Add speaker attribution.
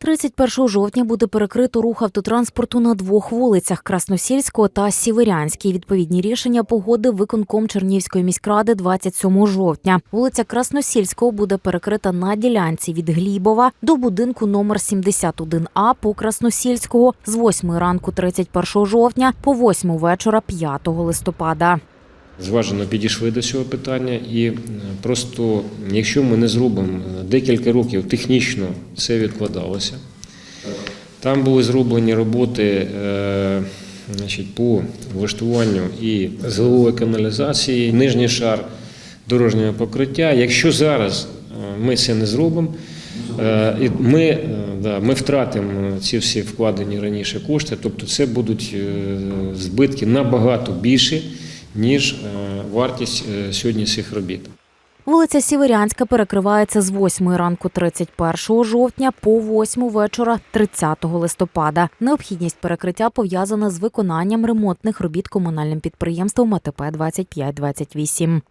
Speaker 1: 31 жовтня буде перекрито рух автотранспорту на двох вулицях Красносільського та Сіверянській. Відповідні рішення погодив виконком Чернівської міськради 27 жовтня. Вулиця Красносільського буде перекрита на ділянці від Глібова до будинку номер 71А по Красносільського з 8 ранку 31 жовтня по 8 вечора 5 листопада.
Speaker 2: Зважено підійшли до цього питання, і е, просто якщо ми не зробимо е, декілька років технічно це відкладалося. Там були зроблені роботи е, значить, по влаштуванню і зливової каналізації, нижній шар дорожнього покриття. Якщо зараз ми це не зробимо, ми, да, ми втратимо ці всі вкладені раніше кошти, тобто це будуть збитки набагато більші, ніж е, вартість е, сьогодні цих робіт.
Speaker 1: Вулиця Сіверянська перекривається з 8 ранку 31 жовтня по 8 вечора 30 листопада. Необхідність перекриття пов'язана з виконанням ремонтних робіт комунальним підприємством АТП 2528.